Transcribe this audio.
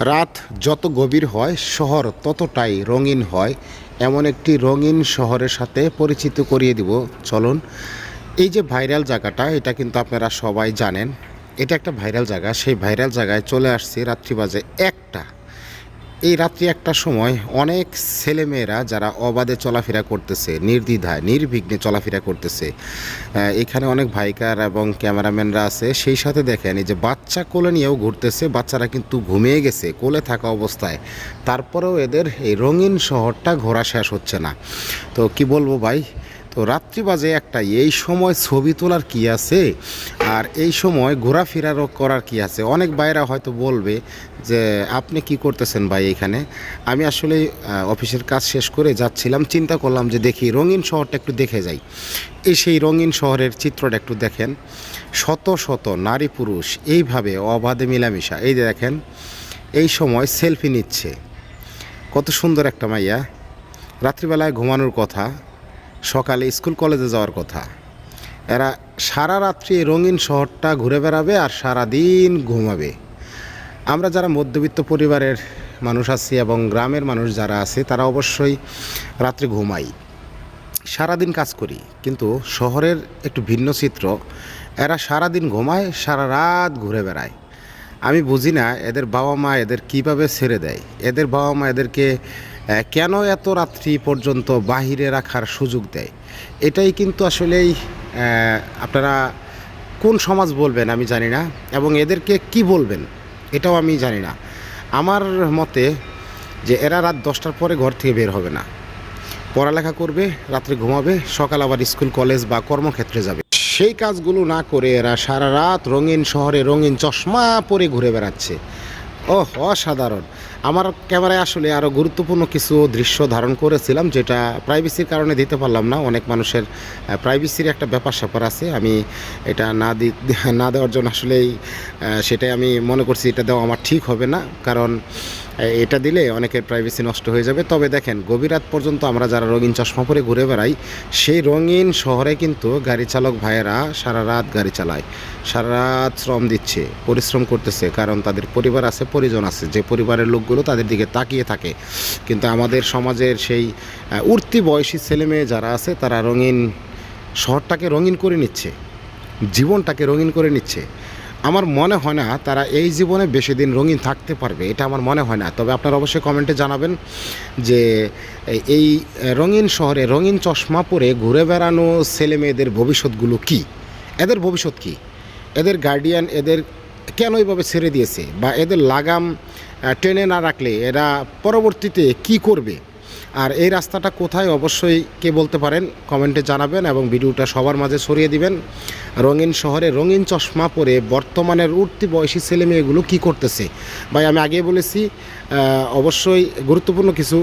রাত যত গভীর হয়, শহর ততটাই রঙিন হয়। এমন একটি রঙিন শহরের সাথে পরিচিত করিয়ে দিব। চলুন, এই যে ভাইরাল জায়গাটা, এটা কিন্তু আপনারা সবাই জানেন। এটা একটা ভাইরাল জায়গা। সেই ভাইরাল জায়গায় চলে আসছি, রাত্রি বাজে একটা। এই রাত্রি একটা সময় অনেক ছেলেমেয়েরা যারা অবাধে চলাফেরা করতেছে, নির্দ্বিধায়, নির্বিঘ্নে চলাফেরা করতেছে এখানে অনেক ভাইকার এবং ক্যামেরাম্যানরা আছে, সেই সাথে দেখেন এই যে বাচ্চা কোলে নিয়েও ঘুরতেছে, বাচ্চারা কিন্তু ঘুমিয়ে গেছে, কোলে থাকা অবস্থায়। তারপরেও এদের এই রঙিন শহরটা ঘোরা শেষ হচ্ছে না। তো কি বলব ভাই? তো রাত্রি বাজে একটা, এই সময় ছবি তোলার কি আছে? আর এই সময় ঘোরাফেরারও করার কি আছে? অনেক বাইরা হয়তো বলবে যে, আপনি কি করতেছেন ভাই এখানে? আমি আসলে অফিসের কাজ শেষ করে যাচ্ছিলাম, চিন্তা করলাম যে দেখি রঙিন শহরটা একটু দেখে যাই। এই সেই রঙিন শহরের চিত্রটা একটু দেখেন। শত শত নারী পুরুষ, এইভাবে অবাধে মিলামিশা। এই যে দেখেন, এই সময় সেলফি নিচ্ছে। কত সুন্দর একটা মাইয়া। রাত্রিবেলায় ঘুমানোর কথা। সকালে স্কুল কলেজে যাওয়ার কথা। এরা সারা রাত্রি রঙিন শহরটা ঘুরে বেড়াবে আর সারা দিন ঘুমাবে। আমরা যারা মধ্যবিত্ত পরিবারের মানুষ আছি এবং গ্রামের মানুষ যারা আছে, তারা অবশ্যই রাত্রে ঘুমাই। সারাদিন কাজ করি, কিন্তু শহরের একটু ভিন্ন চিত্র। এরা সারাদিন ঘুমায়, সারা রাত ঘুরে বেড়ায়। আমি বুঝি না এদের বাবা মা এদের কীভাবে ছেড়ে দেয়। এদের বাবা মা এদেরকে কেন এত রাত্রি পর্যন্ত বাহিরে রাখার সুযোগ দেয়? এটাই কিন্তু আসলেই আপনারা কোন সমাজ বলবেন আমি জানি না, এবং এদেরকে কি বলবেন এটাও আমি জানি না। আমার মতে যে এরা রাত দশটার পরে ঘর থেকে বের হবে না। পড়ালেখা করবে, রাত্রে ঘুমাবে, সকাল আবার স্কুল, কলেজ বা কর্মক্ষেত্রে যাবে। সেই কাজগুলো না করে এরা সারা রাত রঙিন শহরে রঙিন চশমা পরে ঘুরে বেড়াচ্ছে। ও অসাধারণ। আমার ক্যামেরায় আসলে আরও গুরুত্বপূর্ণ কিছু দৃশ্য ধারণ করেছিলাম, যেটা প্রাইভেসির কারণে দিতে পারলাম না। অনেক মানুষের প্রাইভেসির একটা ব্যাপার স্যাপার আছে। আমি এটা না দি, না দেওয়ার জন্য আসলেই সেটাই আমি মনে করছি এটা দেওয়া আমার ঠিক হবে না। কারণ এটা দিলে অনেকের প্রাইভেসি নষ্ট হয়ে যাবে। তবে দেখেন, গভীর রাত পর্যন্ত আমরা যারা রঙিন চশমা পরে ঘুরে বেড়াই, সেই রঙিন শহরে কিন্তু গাড়ি চালক ভাইয়েরা সারা রাত গাড়ি চালায়। সারা রাত শ্রম দিচ্ছে, পরিশ্রম করতেছে, কারণ তাদের পরিবার আছে, পরিজন আছে। যে পরিবারের লোকগুলো তাদের দিকে তাকিয়ে থাকে। কিন্তু আমাদের সমাজের সেই উঠতি বয়সী ছেলেমেয়ে যারা আছে, তারা রঙিন শহরটাকে রঙিন করে নিচ্ছে। জীবনটাকে রঙিন করে নিচ্ছে। আমার মনে হয় না তারা এই জীবনে বেশি দিন রঙিন থাকতে পারবে, এটা আমার মনে হয় না। তবে আপনারা অবশ্যই কমেন্টে জানাবেন যে এই রঙিন শহরে রঙিন চশমা পরে ঘুরে বেড়ানো ছেলে মেয়েদের ভবিষ্যৎগুলো কি? এদের ভবিষ্যৎ কি? এদের গার্ডিয়ান এদের কেন এইভাবে ছেড়ে দিয়েছে? বা এদের লাগাম টেনে না রাখলে এরা পরবর্তীতে কি করবে? আর এই রাস্তাটা কোথায় অবশ্যই কে বলতে পারেন, কমেন্টে জানাবেন এবং ভিডিওটা সবার মাঝে সরিয়ে দিবেন। রঙিন শহরে রঙিন চশমা পরে বর্তমানের উঠতি বয়সী ছেলে মেয়েগুলো কী করতেছে? ভাই, আমি আগে বলেছি অবশ্যই গুরুত্বপূর্ণ কিছু